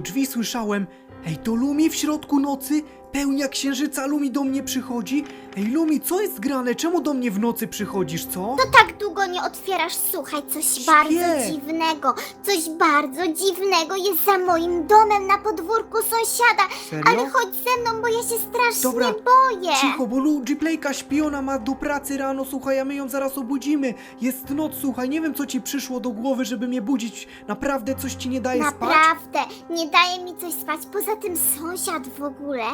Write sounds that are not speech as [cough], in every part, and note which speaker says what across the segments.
Speaker 1: drzwi słyszałem. Ej, to Lumi w środku nocy? Pełnia księżyca Lumi do mnie przychodzi? Ej, Lumi, co jest grane? Czemu do mnie w nocy przychodzisz, co?
Speaker 2: To tak długo nie otwierasz, słuchaj, coś bardzo dziwnego. Coś bardzo dziwnego jest za moim domem na podwórku sąsiada.
Speaker 1: Serio?
Speaker 2: Ale chodź ze mną, bo ja się strasznie
Speaker 1: Dobra,
Speaker 2: boję.
Speaker 1: Cicho, bo Luigi Playka śpi, ona ma do pracy rano, słuchaj, a my ją zaraz obudzimy. Jest noc, słuchaj, nie wiem co ci przyszło do głowy, żeby mnie budzić. Naprawdę coś ci nie daje spać?
Speaker 2: Naprawdę, nie daje mi coś spać. Poza tym sąsiad w ogóle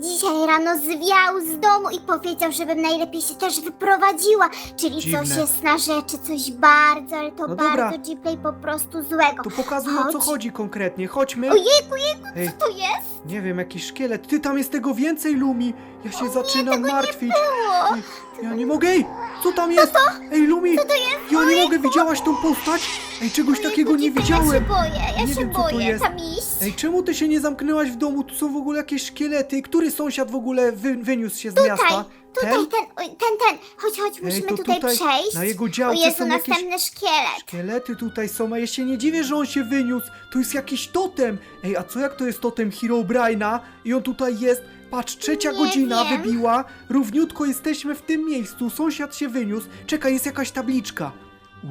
Speaker 2: dzisiaj rano zwiał z domu i powiedział, żebym najlepiej się też wyprowadziła. Czyli
Speaker 1: Dziwne.
Speaker 2: coś jest na rzeczy, coś bardzo, ale to
Speaker 1: No dobra.
Speaker 2: bardzo Gplay po prostu złego.
Speaker 1: To pokazuj o co
Speaker 2: Chodź.
Speaker 1: chodzi konkretnie, chodźmy.
Speaker 2: Ojejku, jejku,
Speaker 1: Ej,
Speaker 2: co to jest?
Speaker 1: nie wiem, jakiś szkielet. Ty, tam jest tego więcej, Lumi. Ja się zaczynam martwić.
Speaker 2: Było.
Speaker 1: Ja nie mogę, ej, co tam jest? Ej, Lumi,
Speaker 2: Co to jest?
Speaker 1: ja nie
Speaker 2: Ojejku.
Speaker 1: mogę, widziałaś tą postać? Ej, czegoś takiego nie.
Speaker 2: Ja się boję, ja
Speaker 1: Nie
Speaker 2: się
Speaker 1: wiem, co to
Speaker 2: boję
Speaker 1: jest.
Speaker 2: tam iść.
Speaker 1: Ej, czemu ty się nie zamknęłaś w domu? Tu są w ogóle jakieś szkielety. Który sąsiad w ogóle wy, wyniósł się z
Speaker 2: Tutaj,
Speaker 1: miasta?
Speaker 2: tutaj,
Speaker 1: Ten?
Speaker 2: ten, oj, ten, ten. Chodź, chodź, musimy
Speaker 1: to
Speaker 2: tutaj,
Speaker 1: tutaj
Speaker 2: przejść.
Speaker 1: na jego
Speaker 2: O
Speaker 1: działce
Speaker 2: Jezu,
Speaker 1: są jakieś-
Speaker 2: następny szkielet.
Speaker 1: Szkielety tutaj są, a ja się nie dziwię, że on się wyniósł. To jest jakiś totem. Ej, a co jak to jest totem Herobrine'a? I on tutaj jest. Patrz, trzecia
Speaker 2: Nie
Speaker 1: godzina
Speaker 2: wiem.
Speaker 1: wybiła. Równiutko jesteśmy w tym miejscu. Sąsiad się wyniósł. Czekaj, jest jakaś tabliczka.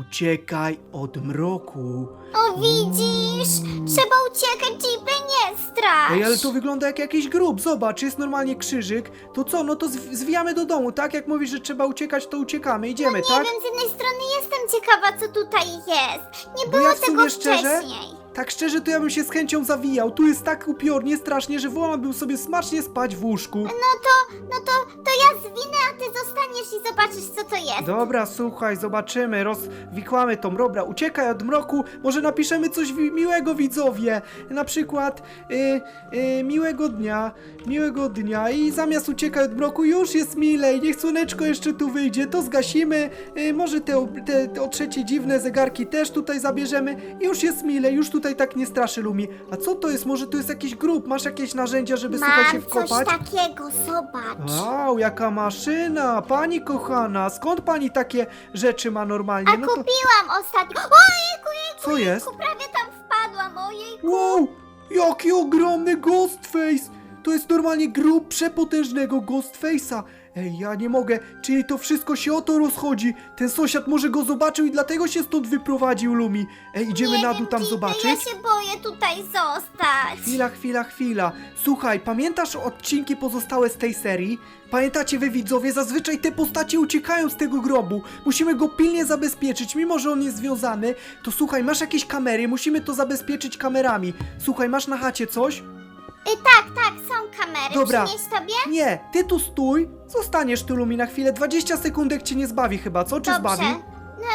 Speaker 1: Uciekaj od mroku.
Speaker 2: O, widzisz? Trzeba uciekać, Jeepy, nie strasz.
Speaker 1: Ej, ale to wygląda jak jakiś grób. Zobacz, jest normalnie krzyżyk. To co, no to zw- zwijamy do domu, tak? Jak mówisz, że trzeba uciekać, to uciekamy. Idziemy,
Speaker 2: Nie
Speaker 1: tak?
Speaker 2: wiem, z jednej strony jestem ciekawa, co tutaj jest. Nie
Speaker 1: Bo
Speaker 2: było
Speaker 1: ja w
Speaker 2: tego
Speaker 1: szczerze,
Speaker 2: wcześniej.
Speaker 1: Tak szczerze, to ja bym się z chęcią zawijał. Tu jest tak upiornie, strasznie, że wolałbym sobie smacznie spać w łóżku.
Speaker 2: No to, no to, to ja zwinę, a ty zostaniesz i zobaczysz, co to jest.
Speaker 1: Dobra, słuchaj, zobaczymy, rozwikłamy tą. Dobra, uciekaj od mroku, może napiszemy coś wi- miłego widzowie. Na przykład, y, y, miłego dnia, miłego dnia i zamiast uciekać od mroku już jest milej, niech słoneczko jeszcze tu wyjdzie, to zgasimy, y, może te, te, te o trzecie dziwne zegarki też tutaj zabierzemy i już jest milej, już tutaj tak nie straszy Lumi. A co to jest? Może to jest jakiś grób, masz jakieś narzędzia, żeby słuchaj się
Speaker 2: Mam coś
Speaker 1: wkopać?
Speaker 2: takiego, zobacz.
Speaker 1: Wow, jaka maszyna! Pani kochana, skąd pani takie rzeczy ma normalnie?
Speaker 2: A
Speaker 1: No to...
Speaker 2: kupiłam ostatnio. Ojejku, jejku,
Speaker 1: Co jest?
Speaker 2: jejku, prawie tam wpadłam, ojejku.
Speaker 1: Wow! Jaki ogromny Ghostface! To jest normalnie grób przepotężnego Ghostface'a. Ej, ja nie mogę. Czyli to wszystko się o to rozchodzi. Ten sąsiad może go zobaczył i dlatego się stąd wyprowadził, Lumi. Ej, idziemy
Speaker 2: nie
Speaker 1: na
Speaker 2: wiem,
Speaker 1: dół tam
Speaker 2: Jeepy,
Speaker 1: zobaczyć?
Speaker 2: Ja się boję tutaj zostać.
Speaker 1: Chwila, chwila, chwila. Słuchaj, pamiętasz odcinki pozostałe z tej serii? Pamiętacie wy widzowie, zazwyczaj te postacie uciekają z tego grobu. Musimy go pilnie zabezpieczyć, mimo że on jest związany. To słuchaj, masz jakieś kamery, musimy to zabezpieczyć kamerami. Słuchaj, masz na chacie coś?
Speaker 2: Y, tak, tak, są kamery.
Speaker 1: Dobra.
Speaker 2: Przynieść tobie?
Speaker 1: Nie, ty tu stój, zostaniesz tu Lumi na chwilę. 20 sekundek cię nie zbawi chyba, co? Czy
Speaker 2: Dobrze.
Speaker 1: zbawi?
Speaker 2: No,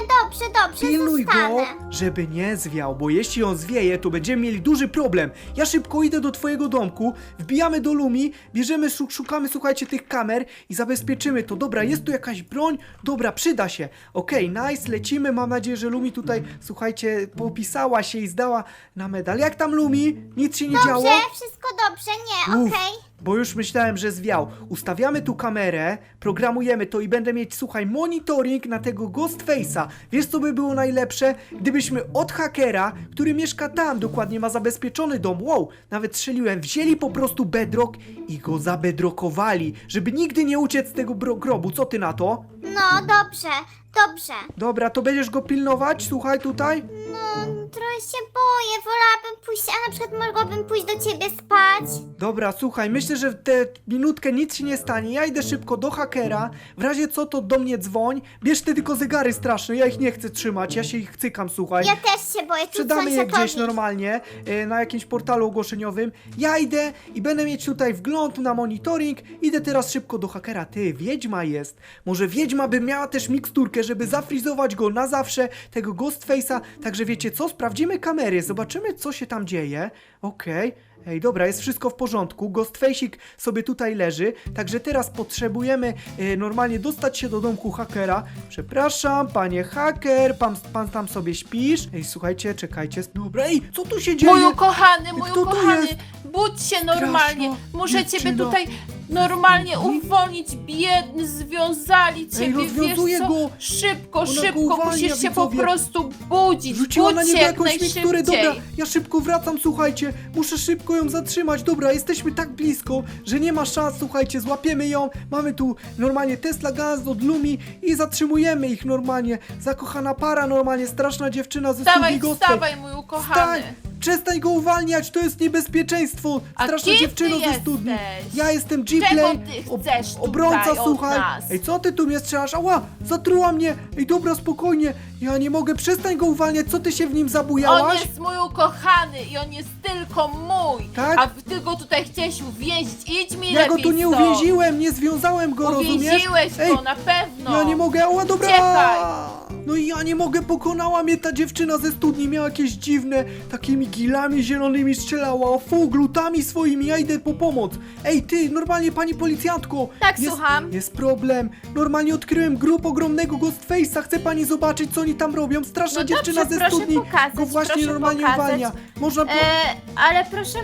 Speaker 2: nie, dobrze, dobrze,
Speaker 1: Pilnuj go,
Speaker 2: zostanę.
Speaker 1: żeby nie zwiał, bo jeśli on zwieje, to będziemy mieli duży problem. Ja szybko idę do twojego domku, wbijamy do Lumi, bierzemy, szuk- szukamy, słuchajcie, tych kamer i zabezpieczymy to. Dobra, jest tu jakaś broń? Dobra, przyda się. Okej, nice, lecimy. Mam nadzieję, że Lumi tutaj, słuchajcie, popisała się i zdała na medal. Jak tam Lumi? Nic się nie działo?
Speaker 2: Dobrze, wszystko dobrze, nie,
Speaker 1: Uf,
Speaker 2: okej.
Speaker 1: Bo już myślałem, że zwiał. Ustawiamy tu kamerę, programujemy to i będę mieć, słuchaj, monitoring na tego Ghostface'a. Wiesz, co by było najlepsze? Gdybyśmy od hakera, który mieszka tam, dokładnie ma zabezpieczony dom, wow, nawet strzeliłem, wzięli po prostu bedrock i go zabedrokowali, żeby nigdy nie uciec z tego grobu. Co ty na to?
Speaker 2: No, dobrze, dobrze.
Speaker 1: Dobra, to będziesz go pilnować, słuchaj tutaj.
Speaker 2: No, trochę się boję, wolałabym pójść, a na przykład mogłabym pójść do ciebie spać.
Speaker 1: Dobra, słuchaj, myślę, że w tę minutkę nic się nie stanie. Ja idę szybko do hakera. W razie co, to do mnie dzwoń. Bierz te tylko zegary straszne, ja ich nie chcę trzymać, ja się ich cykam, słuchaj.
Speaker 2: Ja też się boję, tu
Speaker 1: Sprzedamy je gdzieś normalnie, e, na jakimś portalu ogłoszeniowym. Ja idę i będę mieć tutaj wgląd na monitoring. Idę teraz szybko do hakera. Ty, wiedźma jest. Może wiedźma by miała też miksturkę, żeby zafrizować go na zawsze, tego Ghostface'a. Także wiecie co, sprawdzimy kamery, zobaczymy co się tam dzieje. Okej. Ej, dobra, jest wszystko w porządku. Ghostface'ik sobie tutaj leży. Także teraz potrzebujemy e, normalnie dostać się do domku hakera. Przepraszam, panie haker, pan, pan tam sobie śpisz. Ej, słuchajcie, czekajcie. Dobra, ej, co tu się dzieje?
Speaker 3: Mój ukochany, mój
Speaker 1: Kto to
Speaker 3: ukochany,
Speaker 1: jest?
Speaker 3: budź się normalnie.
Speaker 1: Straszna
Speaker 3: Muszę ciebie
Speaker 1: dziewczyna.
Speaker 3: tutaj normalnie uwolnić, biedny, związali ciebie, wiesz
Speaker 1: rozwiązuję
Speaker 3: co?
Speaker 1: go.
Speaker 3: Szybko,
Speaker 1: Ona go
Speaker 3: szybko,
Speaker 1: uwalnia,
Speaker 3: musisz się po
Speaker 1: widzowie.
Speaker 3: prostu budzić,
Speaker 1: Rzuciła
Speaker 3: budź
Speaker 1: na
Speaker 3: się
Speaker 1: niego
Speaker 3: jak
Speaker 1: jakąś miksturę, dobra, ja szybko wracam, słuchajcie, muszę szybko ją zatrzymać, dobra, jesteśmy tak blisko, że nie ma szans, słuchajcie, złapiemy ją, mamy tu normalnie Tesla Gaz od Lumi i zatrzymujemy ich normalnie, zakochana para normalnie, straszna dziewczyna ze
Speaker 3: Wstawaj,
Speaker 1: studni Gospel.
Speaker 3: wstawaj, mój ukochany.
Speaker 1: Wstań! Przestań go uwalniać, to jest niebezpieczeństwo!
Speaker 3: A
Speaker 1: Straszna
Speaker 3: kim
Speaker 1: dziewczyno
Speaker 3: ty
Speaker 1: ze studni!
Speaker 3: jesteś?
Speaker 1: Ja jestem G-Play,
Speaker 3: ty chcesz tutaj
Speaker 1: obrońca,
Speaker 3: od
Speaker 1: słuchaj!
Speaker 3: nas?
Speaker 1: Ej, co ty tu mnie strzelasz? Ała, zatruła mnie! Ej, dobra, spokojnie, ja nie mogę, przestań go uwalniać, co ty się w nim
Speaker 3: On
Speaker 1: zabujałaś?
Speaker 3: jest mój ukochany i on jest tylko mój.
Speaker 1: Tak?
Speaker 3: A ty go tutaj chciałeś uwięzić. Idź mi
Speaker 1: Ja go
Speaker 3: lepiej
Speaker 1: tu nie
Speaker 3: stąd.
Speaker 1: uwięziłem, nie związałem go, rozumiesz?
Speaker 3: Uwięziłeś
Speaker 1: Ej,
Speaker 3: go na pewno.
Speaker 1: Ja nie mogę, ała dobra!
Speaker 3: Uciekaj.
Speaker 1: No i ja nie mogę, pokonała mnie ta dziewczyna ze studni, miała jakieś dziwne, takimi gilami zielonymi strzelała, fu, glutami swoimi, ja idę po pomoc. Ej, ty, normalnie pani policjantko!
Speaker 3: Tak,
Speaker 1: jest,
Speaker 3: słucham.
Speaker 1: Jest problem, normalnie odkryłem grup ogromnego Ghostface'a, chce pani zobaczyć, co oni tam robią? Straszna
Speaker 3: No
Speaker 1: dziewczyna
Speaker 3: dobrze,
Speaker 1: ze
Speaker 3: proszę
Speaker 1: studni
Speaker 3: pokazać,
Speaker 1: go właśnie
Speaker 3: proszę
Speaker 1: normalnie
Speaker 3: pokazać.
Speaker 1: uwalnia. Można po...
Speaker 4: E, ale proszę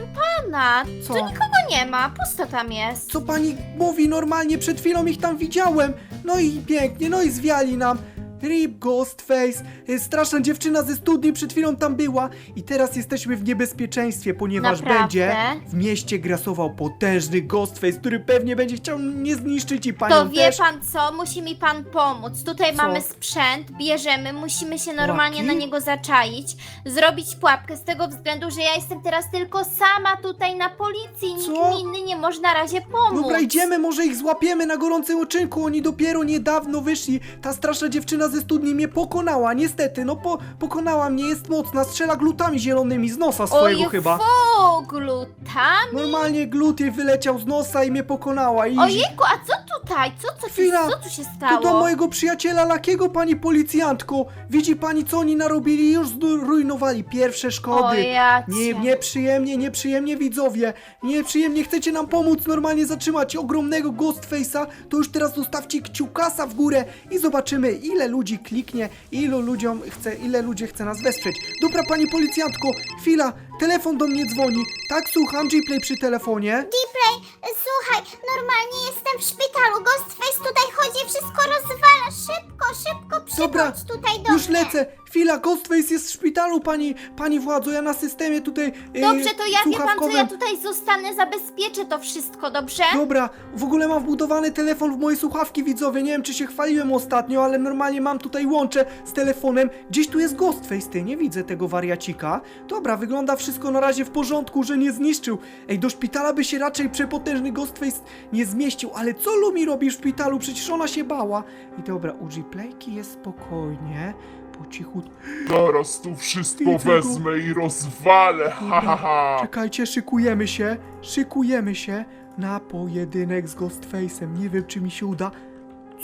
Speaker 4: pana,
Speaker 1: Co?
Speaker 4: tu nikogo nie ma, pusto tam jest.
Speaker 1: Co pani mówi normalnie? Przed chwilą ich tam widziałem. No i pięknie, no i zwiali nam. Rip Ghostface, y, straszna dziewczyna ze studni przed chwilą tam była i teraz jesteśmy w niebezpieczeństwie, ponieważ
Speaker 4: Naprawdę?
Speaker 1: będzie w mieście grasował potężny Ghostface, który pewnie będzie chciał nie zniszczyć i panią
Speaker 4: To wie
Speaker 1: też.
Speaker 4: pan co, musi mi pan pomóc. Tutaj
Speaker 1: Co?
Speaker 4: mamy sprzęt, bierzemy, musimy się normalnie
Speaker 1: Pułapki?
Speaker 4: na niego zaczaić, zrobić pułapkę z tego względu, że ja jestem teraz tylko sama tutaj na policji, nikt
Speaker 1: Co?
Speaker 4: mi inny nie może na razie pomóc.
Speaker 1: Dobra, idziemy, może ich złapiemy na gorącym uczynku. Oni dopiero niedawno wyszli. Ta straszna dziewczyna ze studni mnie pokonała, niestety. No po, pokonała mnie, jest mocna, strzela glutami zielonymi z nosa swojego
Speaker 4: Oj,
Speaker 1: chyba.
Speaker 4: fu, glutami.
Speaker 1: Normalnie glut jej wyleciał z nosa i mnie pokonała. I
Speaker 4: Ojejku, a co tutaj? Co, co,
Speaker 1: Chwila.
Speaker 4: co tu się
Speaker 1: to
Speaker 4: stało?
Speaker 1: do mojego przyjaciela Lakiego, pani policjantko. Widzi pani, co oni narobili? Już zrujnowali pierwsze
Speaker 4: O
Speaker 1: szkody.
Speaker 4: ja
Speaker 1: Nie,
Speaker 4: cię.
Speaker 1: nieprzyjemnie, nieprzyjemnie widzowie. Nieprzyjemnie chcecie nam pomóc normalnie zatrzymać ogromnego Ghostface'a, to już teraz zostawcie kciukasa w górę i zobaczymy ile ludzi kliknie, ilu ludziom chce, ile ludzi chce nas wesprzeć. Dobra pani policjantko, chwila, telefon do mnie dzwoni. Tak, słucham, G-Play przy telefonie.
Speaker 2: Deeplay, słuchaj, normalnie jestem w szpitalu. Ghostface tutaj chodzi, wszystko rozwala. Szybko, szybko
Speaker 1: Dobra,
Speaker 2: przychodź tutaj do
Speaker 1: już
Speaker 2: mnie.
Speaker 1: lecę. Chwila, Ghostface jest w szpitalu, pani, pani władzo, ja na systemie tutaj yy,
Speaker 4: Dobrze, to ja wie pan co,
Speaker 1: słuchawkowym-
Speaker 4: ja tutaj zostanę, zabezpieczę to wszystko, dobrze?
Speaker 1: Dobra, w ogóle mam wbudowany telefon w moje słuchawki widzowie. Nie wiem, czy się chwaliłem ostatnio, ale normalnie mam tutaj łącze z telefonem. Gdzieś tu jest Ghostface, ty nie widzę tego wariacika. Dobra, wygląda wszystko na razie w porządku, że nie zniszczył. Ej, do szpitala by się raczej przepotężny Ghostface nie zmieścił, ale co Lumi robi w szpitalu? Przecież ona się bała. I dobra, u G-Playki jest spokojnie, po cichu.
Speaker 5: Zaraz tu wszystko
Speaker 1: Widzę go.
Speaker 5: wezmę i rozwalę, ha ha ha!
Speaker 1: Czekajcie, szykujemy się, szykujemy się na pojedynek z Ghostface'em. Nie wiem, czy mi się uda.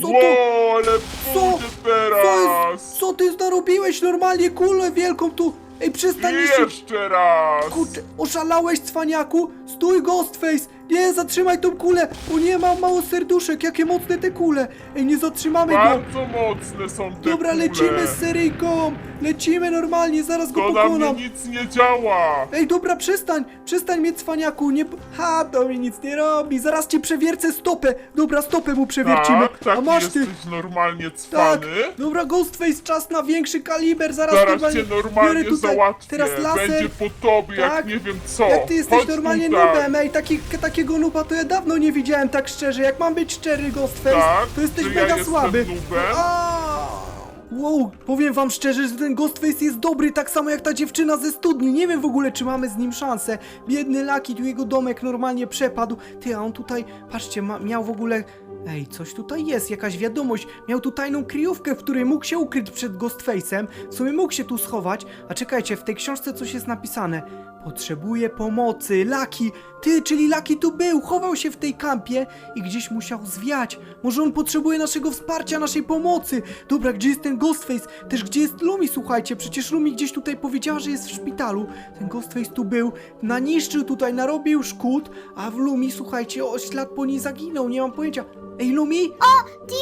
Speaker 1: Co to?
Speaker 5: Ło, ale
Speaker 1: Co?
Speaker 5: pójdę
Speaker 1: Co
Speaker 5: teraz!
Speaker 1: jest? Co ty narobiłeś normalnie kulę wielką tu? Ej, przestań
Speaker 5: I
Speaker 1: niszczyć.
Speaker 5: jeszcze raz!
Speaker 1: Kurczę, oszalałeś cwaniaku? Stój Ghostface! Nie, zatrzymaj tą kulę! O nie, mam mało serduszek, jakie mocne te kule! Ej, nie zatrzymamy go!
Speaker 5: Bardzo mocne są te
Speaker 1: Dobra,
Speaker 5: kule.
Speaker 1: lecimy z seryjką! Lecimy normalnie, zaraz go
Speaker 5: To na mnie
Speaker 1: pokonam!
Speaker 5: nic nie działa!
Speaker 1: Ej, dobra, przestań! Przestań mnie cwaniaku, nie... Ha, to mi nic nie robi, zaraz ci przewiercę stopę! Dobra, stopę mu przewiercimy!
Speaker 5: Tak, taki
Speaker 1: A masz ty!
Speaker 5: jesteś normalnie
Speaker 1: Tak!
Speaker 5: cwany?
Speaker 1: Dobra, Ghostface, czas na większy kaliber, zaraz,
Speaker 5: Zaraz cię normalnie
Speaker 1: tutaj,
Speaker 5: załatwię.
Speaker 1: teraz laser.
Speaker 5: Będzie po tobie,
Speaker 1: Tak.
Speaker 5: jak nie wiem co.
Speaker 1: Jak ty jesteś
Speaker 5: Chodź
Speaker 1: normalnie
Speaker 5: tutaj.
Speaker 1: nubem, ej, taki, takiego nuba to ja dawno nie widziałem tak szczerze. Jak mam być szczery, Ghostface,
Speaker 5: Tak?
Speaker 1: to jesteś
Speaker 5: Czy ja
Speaker 1: mega
Speaker 5: jestem
Speaker 1: słaby.
Speaker 5: nubem?
Speaker 1: A! Wow, powiem wam szczerze, że ten Ghostface jest dobry, tak samo jak ta dziewczyna ze studni. Nie wiem w ogóle, czy mamy z nim szansę. Biedny Lucky, tu jego domek normalnie przepadł. Ty, a on tutaj, patrzcie, ma, miał w ogóle... Ej, coś tutaj jest, jakaś wiadomość. Miał tu tajną kryjówkę, w której mógł się ukryć przed Ghostface'em. W sumie mógł się tu schować. A czekajcie, w tej książce coś jest napisane. Potrzebuje pomocy. Laki! Ty, czyli Laki tu był, chował się w tej kampie i gdzieś musiał zwiać. Może on potrzebuje naszego wsparcia, naszej pomocy. Dobra, gdzie jest ten Ghostface? Też gdzie jest Lumi, słuchajcie? Przecież Lumi gdzieś tutaj powiedziała, że jest w szpitalu. Ten Ghostface tu był, naniszczył tutaj, narobił szkód, a w Lumi, słuchajcie, o ślad po niej zaginął, nie mam pojęcia. Ej, Lumi?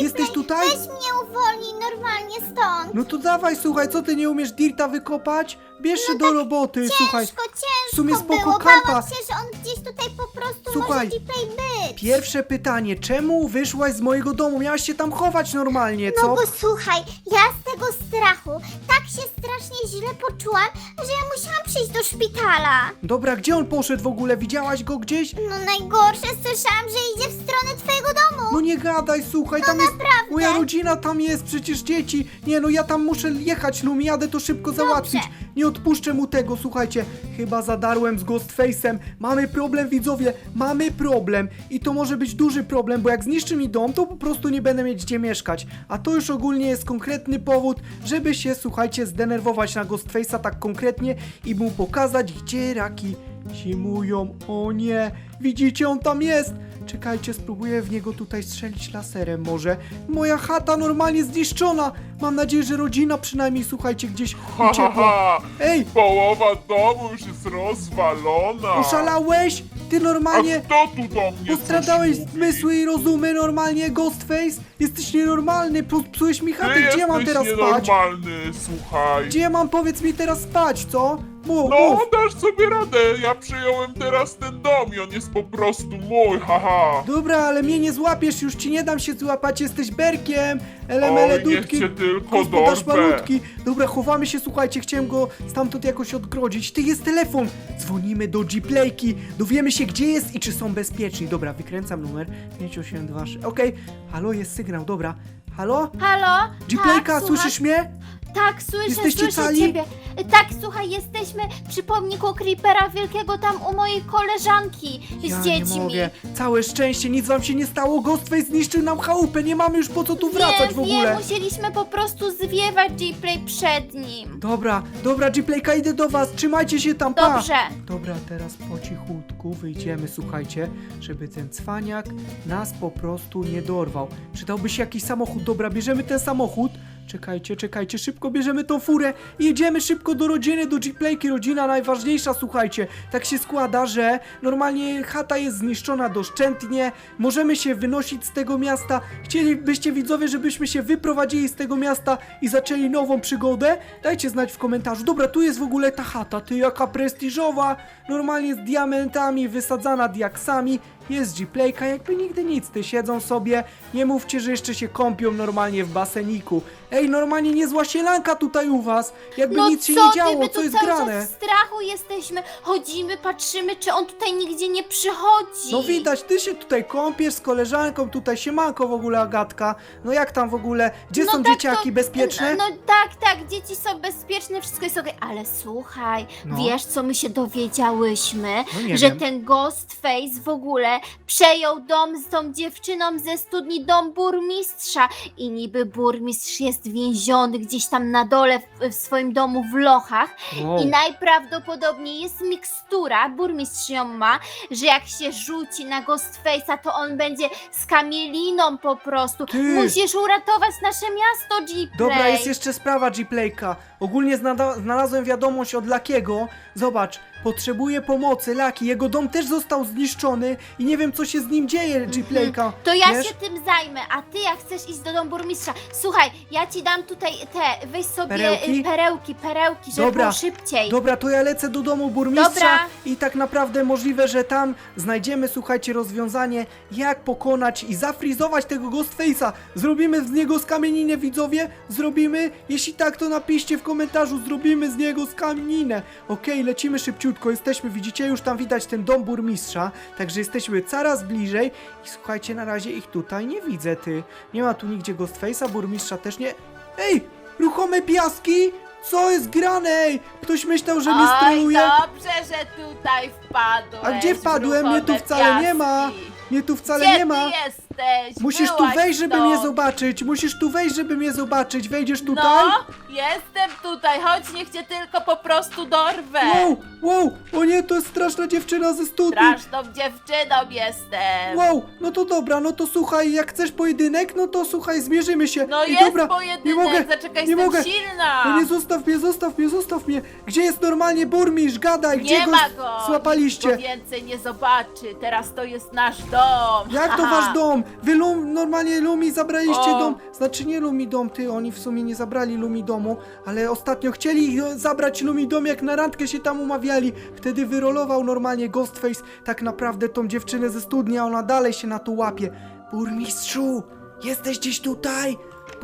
Speaker 1: Jesteś tutaj?
Speaker 2: Weź mnie uwolnij normalnie stąd.
Speaker 1: No to dawaj, słuchaj, co ty nie umiesz Dirta wykopać? Bierz się do roboty, słuchaj.
Speaker 2: Ciężko, ciężko
Speaker 1: w sumie spoko
Speaker 2: było.
Speaker 1: kampa.
Speaker 2: On gdzieś tutaj po prostu
Speaker 1: Słuchaj,
Speaker 2: może Gplay być.
Speaker 1: Pierwsze pytanie, czemu wyszłaś z mojego domu? Miałaś się tam chować normalnie, co?
Speaker 2: No bo słuchaj, ja z tego strachu tak się strasznie źle poczułam, że ja musiałam przyjść do szpitala.
Speaker 1: Dobra, gdzie on poszedł w ogóle? Widziałaś go gdzieś?
Speaker 2: No najgorsze, słyszałam, że idzie w stronę twojego domu.
Speaker 1: No nie gadaj, słuchaj, tam jest... Moja rodzina tam jest, przecież dzieci. Nie no, ja tam muszę jechać, Lumi, jadę to szybko załatwić. Nie odpuszczę mu tego, słuchajcie. Chyba zadarłem z Ghostface'em. Mamy problem, widzowie, mamy problem. I to może być duży problem, bo jak zniszczy mi dom, to po prostu nie będę mieć gdzie mieszkać. A to już ogólnie jest konkretny powód, żeby się, słuchajcie, zdenerwować na Ghostface'a tak konkretnie i mu pokazać, gdzie raki zimują. O nie, widzicie, on tam jest. Czekajcie, spróbuję w niego tutaj strzelić laserem może. Moja chata normalnie zniszczona. Mam nadzieję, że rodzina przynajmniej, słuchajcie, gdzieś
Speaker 5: Ha, ha,
Speaker 1: uciekła.
Speaker 5: ha.
Speaker 1: Ej,
Speaker 5: Połowa domu już jest rozwalona.
Speaker 1: oszalałeś? Ty
Speaker 5: A
Speaker 1: normalnie
Speaker 5: kto tu do mnie
Speaker 1: postradałeś
Speaker 5: mówi?
Speaker 1: zmysły i rozumy normalnie, Ghostface? Jesteś nienormalny, psułeś mi
Speaker 5: Ty
Speaker 1: chatę, gdzie ja mam
Speaker 5: jesteś
Speaker 1: teraz spać?
Speaker 5: nienormalny, słuchaj.
Speaker 1: Gdzie ja mam, powiedz mi teraz spać, co? Mów,
Speaker 5: No,
Speaker 1: mów.
Speaker 5: dasz sobie radę. Ja przejąłem teraz ten dom i on jest po prostu mój, haha.
Speaker 1: Dobra, ale mnie nie złapiesz, już ci nie dam się złapać, jesteś berkiem, elemele
Speaker 5: Oj, niech
Speaker 1: dudki,
Speaker 5: cię tylko
Speaker 1: gospodarz
Speaker 5: dorwę.
Speaker 1: malutki. Dobra, chowamy się, słuchajcie, chciałem go stamtąd jakoś odgrodzić. Ty, jest telefon! Dzwonimy do G-Playki, dowiemy się, gdzie jest i czy są bezpieczni. Dobra, wykręcam numer 5826, okej, halo, jest sygnał, dobra. Halo?
Speaker 4: Halo?
Speaker 1: G-Playka,
Speaker 4: tak,
Speaker 1: słyszysz mnie?
Speaker 4: Tak, słyszę,
Speaker 1: Jesteście
Speaker 4: słyszę
Speaker 1: cali?
Speaker 4: ciebie. Tak, słuchaj, jesteśmy przy pomniku Creepera Wielkiego tam u mojej koleżanki
Speaker 1: Ja
Speaker 4: z
Speaker 1: nie
Speaker 4: dziećmi.
Speaker 1: mogę. Całe szczęście, nic wam się nie stało. Ghostface zniszczył nam chałupę. Nie mamy już po co tu wracać
Speaker 4: wiem,
Speaker 1: w ogóle.
Speaker 4: wiem, musieliśmy po prostu zwiewać G-Play przed nim.
Speaker 1: Dobra, dobra, G-Playka, idę do was. Trzymajcie się tam, pa.
Speaker 4: Dobrze.
Speaker 1: Dobra, teraz po cichutku wyjdziemy, słuchajcie, żeby ten cwaniak nas po prostu nie dorwał. Przydałby się jakiś samochód. Dobra, bierzemy ten samochód. Czekajcie, czekajcie, szybko bierzemy tą furę i jedziemy szybko do rodziny, do G-Playki. Rodzina najważniejsza, słuchajcie. Tak się składa, że normalnie chata jest zniszczona doszczętnie. Możemy się wynosić z tego miasta. Chcielibyście widzowie, żebyśmy się wyprowadzili z tego miasta i zaczęli nową przygodę? Dajcie znać w komentarzu. Dobra, tu jest w ogóle ta chata, ty jaka prestiżowa. Normalnie z diamentami, wysadzana diaksami. Jest G-Playka, jakby nigdy nic, ty siedzą sobie, nie mówcie, że jeszcze się kąpią normalnie w baseniku. Ej, normalnie niezła sielanka tutaj u was, jakby
Speaker 4: No
Speaker 1: nic się nie działo,
Speaker 4: my
Speaker 1: co jest
Speaker 4: cały
Speaker 1: grane?
Speaker 4: czas w strachu jesteśmy, chodzimy, patrzymy, czy on tutaj nigdzie nie przychodzi.
Speaker 1: No widać, ty się tutaj kąpiesz z koleżanką, tutaj siemanko w ogóle Agatka. No jak tam w ogóle, gdzie
Speaker 4: No
Speaker 1: są
Speaker 4: tak,
Speaker 1: dzieciaki
Speaker 4: to-
Speaker 1: bezpieczne?
Speaker 4: No, no tak, tak, dzieci są bezpieczne, wszystko jest okej, ale słuchaj,
Speaker 1: No.
Speaker 4: wiesz co my się dowiedziałyśmy?
Speaker 1: No nie
Speaker 4: że
Speaker 1: wiem.
Speaker 4: ten Ghostface w ogóle przejął dom z tą dziewczyną ze studni, dom burmistrza i niby burmistrz jest więziony gdzieś tam na dole w, w swoim domu w lochach
Speaker 1: Wow.
Speaker 4: i najprawdopodobniej jest mikstura, burmistrz ją ma, że jak się rzuci na Ghostface'a, to on będzie z kamieliną po prostu.
Speaker 1: Ty.
Speaker 4: Musisz uratować nasze miasto, G-Play.
Speaker 1: Dobra, jest jeszcze sprawa G-Playka. Ogólnie znada- znalazłem wiadomość od Lakiego. Zobacz, potrzebuje pomocy Laki. Jego dom też został zniszczony i nie wiem co się z nim dzieje, G-Playka.
Speaker 4: To ja
Speaker 1: Wiesz?
Speaker 4: się tym zajmę, a ty jak chcesz iść do domu burmistrza, słuchaj, ja ci dam tutaj te, weź sobie
Speaker 1: Perełki?
Speaker 4: y, perełki, perełki żeby
Speaker 1: Dobra.
Speaker 4: było szybciej.
Speaker 1: Dobra, to ja lecę do domu burmistrza
Speaker 4: Dobra.
Speaker 1: i tak naprawdę możliwe, że tam znajdziemy, słuchajcie, rozwiązanie, jak pokonać i zafrizować tego Ghostface'a. Zrobimy z niego skamieninę, widzowie? Zrobimy? Jeśli tak, to napiszcie w komentarzu, zrobimy z niego skamieninę. Okej, lecimy szybciutko, jesteśmy, widzicie, już tam widać ten dom burmistrza, także jesteśmy coraz bliżej i słuchajcie, na razie ich tutaj nie widzę, ty. Nie ma tu nigdzie Ghostface'a, burmistrza też nie. Ej, ruchome piaski? Co jest grane, ej? Ktoś myślał, że mnie
Speaker 3: Oj,
Speaker 1: steruje?
Speaker 3: dobrze, że tutaj wpadłeś.
Speaker 1: A gdzie wpadłem? Mnie tu wcale nie ma. Mnie tu wcale
Speaker 3: Gdzie
Speaker 1: nie ma.
Speaker 3: ty jesteś?
Speaker 1: Musisz tu
Speaker 3: Byłaś
Speaker 1: wejść, żeby
Speaker 3: stąd.
Speaker 1: mnie zobaczyć. Musisz tu wejść, żeby mnie zobaczyć. Wejdziesz tutaj?
Speaker 3: No, jestem tutaj, chodź, niech cię tylko po prostu dorwę.
Speaker 1: Wow, wow, o nie, to jest straszna dziewczyna ze studni.
Speaker 3: Straszną dziewczyną jestem.
Speaker 1: Wow, no to dobra, no to słuchaj, jak chcesz pojedynek, no to słuchaj, zmierzymy się.
Speaker 3: No
Speaker 1: Ej,
Speaker 3: jest
Speaker 1: dobra,
Speaker 3: pojedynek,
Speaker 1: nie mogę,
Speaker 3: zaczekaj,
Speaker 1: nie
Speaker 3: jestem
Speaker 1: mogę.
Speaker 3: silna.
Speaker 1: O nie, zostaw mnie, zostaw mnie, zostaw mnie. Gdzie jest normalnie burmistrz? Gadaj, gdzie
Speaker 3: Nie
Speaker 1: go
Speaker 3: ma go.
Speaker 1: złapaliście?
Speaker 3: Nikt go więcej nie zobaczy, teraz to jest nasz dom.
Speaker 1: Jak to wasz dom? Dom. Wy Lum, normalnie Lumi zabraliście
Speaker 3: O.
Speaker 1: dom. Znaczy nie Lumi dom, ty, oni w sumie nie zabrali Lumi domu, ale ostatnio chcieli e, zabrać Lumi dom, jak na randkę się tam umawiali. Wtedy wyrolował normalnie Ghostface tak naprawdę tą dziewczynę ze studni, a ona dalej się na to łapie. Burmistrzu, jesteś gdzieś tutaj?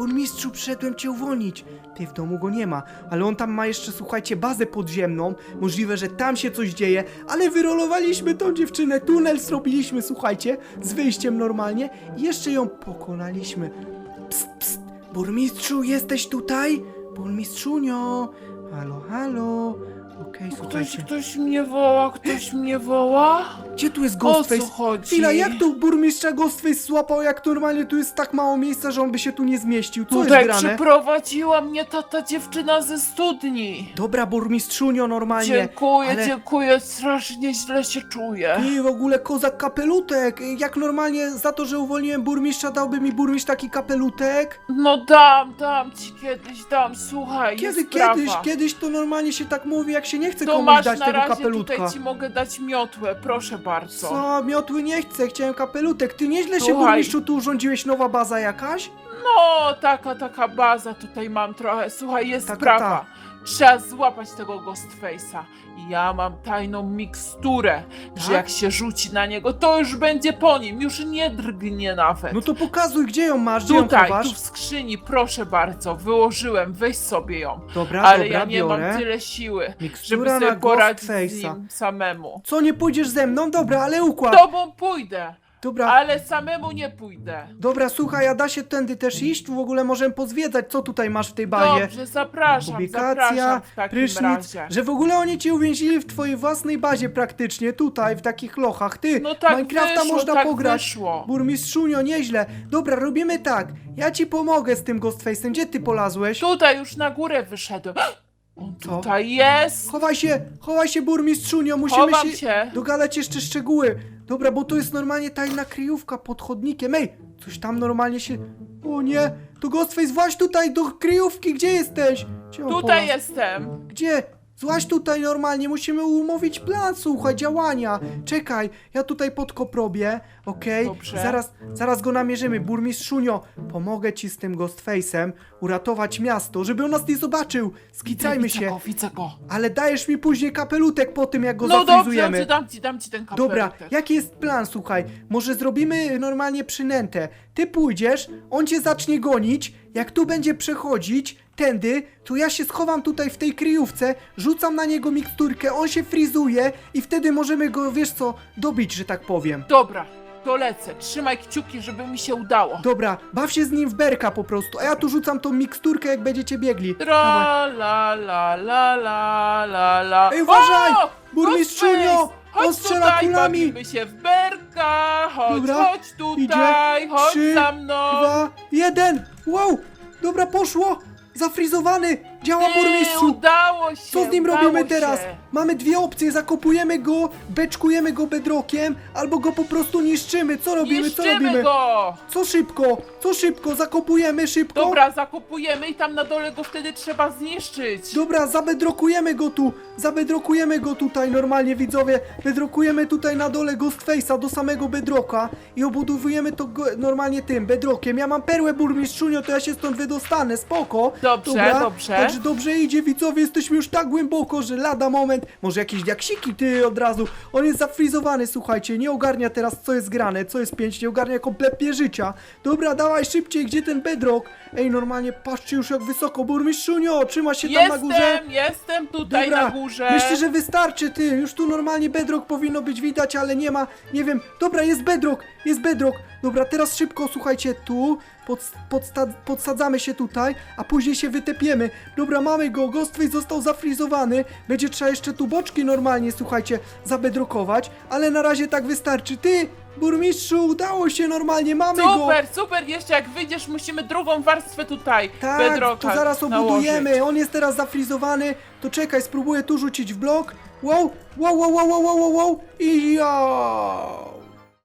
Speaker 1: Burmistrzu, przyszedłem cię uwolnić. Ty w domu go nie ma, ale on tam ma jeszcze, słuchajcie, bazę podziemną. Możliwe, że tam się coś dzieje, ale wyrolowaliśmy tą dziewczynę. Tunel zrobiliśmy, słuchajcie, z wyjściem normalnie i jeszcze ją pokonaliśmy. Psst, psst, burmistrzu, jesteś tutaj? Burmistrzunio, halo, halo. Okej,
Speaker 3: Ktoś,
Speaker 1: słuchajcie.
Speaker 3: ktoś mnie woła, ktoś mnie woła?
Speaker 1: Gdzie tu jest
Speaker 3: O
Speaker 1: Ghostface?
Speaker 3: co chodzi?
Speaker 1: Chwila, jak tu burmistrza Ghostface złapał, jak normalnie tu jest tak mało miejsca, że on by się tu nie zmieścił? Co
Speaker 3: Tutaj
Speaker 1: jest grane?
Speaker 3: przyprowadziła mnie ta, ta dziewczyna ze studni.
Speaker 1: Dobra, burmistrzunio, normalnie.
Speaker 3: Dziękuję,
Speaker 1: ale-
Speaker 3: dziękuję, strasznie źle się czuję.
Speaker 1: Ty w ogóle kozak kapelutek. Jak normalnie za to, że uwolniłem burmistrza, dałby mi burmistrz taki kapelutek?
Speaker 3: No dam, dam ci kiedyś, dam, słuchaj,
Speaker 1: Kiedy,
Speaker 3: jest
Speaker 1: kiedyś,
Speaker 3: sprawa.
Speaker 1: kiedyś to normalnie się tak mówi, jak się nie chce
Speaker 3: To
Speaker 1: komuś
Speaker 3: masz
Speaker 1: dać
Speaker 3: na
Speaker 1: tego
Speaker 3: razie
Speaker 1: kapelutka.
Speaker 3: tutaj ci mogę dać miotłę, proszę bardzo.
Speaker 1: Co? Miotły nie chcę, chciałem kapelutek. Ty nieźle się
Speaker 3: Słuchaj.
Speaker 1: burmistrzu tu urządziłeś, nowa baza jakaś?
Speaker 3: No, taka, taka baza tutaj mam trochę. Słuchaj, jest
Speaker 1: Taka
Speaker 3: sprawa. Trzeba złapać tego Ghostface'a. Ja mam tajną miksturę, że
Speaker 1: Tak?
Speaker 3: jak się rzuci na niego, to już będzie po nim, już nie drgnie nawet.
Speaker 1: No to pokazuj, gdzie ją masz, gdzie ją
Speaker 3: Tutaj,
Speaker 1: chowasz?
Speaker 3: tu w skrzyni, proszę bardzo, wyłożyłem, weź sobie ją.
Speaker 1: Dobra,
Speaker 3: Ale
Speaker 1: dobra,
Speaker 3: ja nie
Speaker 1: biorę.
Speaker 3: mam tyle siły, żeby
Speaker 1: Mikstura
Speaker 3: sobie
Speaker 1: na
Speaker 3: poradzić z
Speaker 1: Ghostface'a.
Speaker 3: nim samemu.
Speaker 1: Co, nie pójdziesz ze mną? Dobra, ale układ.
Speaker 3: Tobą pójdę,
Speaker 1: Dobra,
Speaker 3: ale samemu nie pójdę.
Speaker 1: dobra, słuchaj, a da się tędy też iść? W ogóle możemy pozwiedzać, co tutaj masz w tej bazie.
Speaker 3: Dobrze, zapraszam,
Speaker 1: Publikacja,
Speaker 3: zapraszam w takim
Speaker 1: prysznic,
Speaker 3: razie.
Speaker 1: że w ogóle oni cię uwięzili w twojej własnej bazie praktycznie, tutaj, w takich lochach. Ty,
Speaker 3: No tak
Speaker 1: Minecrafta
Speaker 3: wyszło,
Speaker 1: można
Speaker 3: tak
Speaker 1: pograć.
Speaker 3: wyszło.
Speaker 1: Burmistrzunio, nieźle. Dobra, robimy tak. Ja ci pomogę z tym Ghostface'em. Gdzie ty polazłeś?
Speaker 3: Tutaj już na górę wyszedłem. [gasps] On
Speaker 1: Co?
Speaker 3: tutaj jest.
Speaker 1: Chowaj się, chowaj się burmistrzunio, musimy
Speaker 3: Chowam
Speaker 1: się,
Speaker 3: się.
Speaker 1: dogadać jeszcze szczegóły. Dobra, bo to jest normalnie tajna kryjówka pod chodnikiem. Ej, coś tam normalnie się... O nie, to Ghostface, właź tutaj do kryjówki, gdzie jesteś? Gdzie on
Speaker 3: Tutaj jestem.
Speaker 1: Gdzie? Złaź tutaj normalnie, musimy umówić plan, słuchaj, działania. Czekaj, ja tutaj podkop robię, okej?
Speaker 3: Dobrze.
Speaker 1: Zaraz, zaraz go namierzymy. Burmistrzunio, pomogę ci z tym Ghostface'em uratować miasto, żeby on nas nie zobaczył. Skicajmy
Speaker 3: widzę
Speaker 1: się.
Speaker 3: Go, widzę go.
Speaker 1: Ale dajesz mi później kapelutek po tym, jak go
Speaker 3: No dobrze,
Speaker 1: zafryzujemy.
Speaker 3: dobrze, dam ci, dam ci ten kapelutek.
Speaker 1: Dobra, jaki jest plan, słuchaj? Może zrobimy normalnie przynętę. Ty pójdziesz, on cię zacznie gonić, jak tu będzie przechodzić, tędy, to ja się schowam tutaj w tej kryjówce, rzucam na niego miksturkę, on się frizuje i wtedy możemy go, wiesz co, dobić, że tak powiem.
Speaker 3: Dobra, to lecę. Trzymaj kciuki, żeby mi się udało.
Speaker 1: Dobra, baw się z nim w berka po prostu, a ja tu rzucam tą miksturkę, jak będziecie biegli.
Speaker 3: Tra la la la la la la.
Speaker 1: Ej, uważaj!
Speaker 3: O!
Speaker 1: Burmistrzunio! On
Speaker 3: Chodź
Speaker 1: strzela
Speaker 3: tutaj,
Speaker 1: kulami!
Speaker 3: bawimy się w berka! Chodź,
Speaker 1: Dobra,
Speaker 3: chodź tutaj,
Speaker 1: idzie.
Speaker 3: chodź
Speaker 1: Trzy,
Speaker 3: za mną!
Speaker 1: Dwa, jeden! Wow! Dobra, poszło! Zafrizowany! Działa burmistrzu!
Speaker 3: udało się,
Speaker 1: Co z nim
Speaker 3: udało
Speaker 1: robimy
Speaker 3: się.
Speaker 1: teraz? Mamy dwie opcje, zakopujemy go, beczkujemy go bedrokiem, albo go po prostu niszczymy. Co robimy? Co
Speaker 3: Niszczymy
Speaker 1: robimy?
Speaker 3: go!
Speaker 1: Co szybko? Co szybko? Zakopujemy szybko?
Speaker 3: Dobra, zakopujemy i tam na dole go wtedy trzeba zniszczyć.
Speaker 1: Dobra, zabedrokujemy go tu, zabedrokujemy go tutaj normalnie widzowie, bedrokujemy tutaj na dole Ghostface'a do samego bedroka i obudowujemy to go, normalnie tym bedrokiem. Ja mam perłę burmistrzunio, to ja się stąd wydostanę, spoko.
Speaker 3: Dobrze, dobrze.
Speaker 1: Także dobrze idzie widzowie, jesteśmy już tak głęboko, że lada moment, może jakieś diaksiki ty od razu. On jest zafrizowany, słuchajcie, nie ogarnia teraz co jest grane, co jest pięć, nie ogarnia kompletnie życia. Dobra, dawaj szybciej, gdzie ten bedrock? Ej, normalnie patrzcie już jak wysoko, burmistrzunio, trzyma się tam na górze.
Speaker 3: Jestem, jestem tutaj
Speaker 1: Dobra,
Speaker 3: na górze.
Speaker 1: myślę, że wystarczy, ty. Już tu normalnie bedrock powinno być widać, ale nie ma, nie wiem. Dobra, jest bedrock, jest bedrock. Dobra, teraz szybko, słuchajcie, tu podsadzamy się tutaj, a później się wytepiemy. Dobra, mamy go, Ghostface został zafrizowany. Będzie trzeba jeszcze tu boczki normalnie, słuchajcie, zabedrokować, ale na razie tak wystarczy. Ty, burmistrzu, udało się normalnie, mamy go.
Speaker 3: Super, super, jeszcze jak wyjdziesz, musimy drugą warstwę tutaj
Speaker 1: Tak,
Speaker 3: bedrocka
Speaker 1: to zaraz
Speaker 3: nałożyć.
Speaker 1: obudujemy. On jest teraz zafrizowany. To czekaj, spróbuję tu rzucić w blok. Wow, wow, wow, wow, wow, wow, wow, wow. I ja.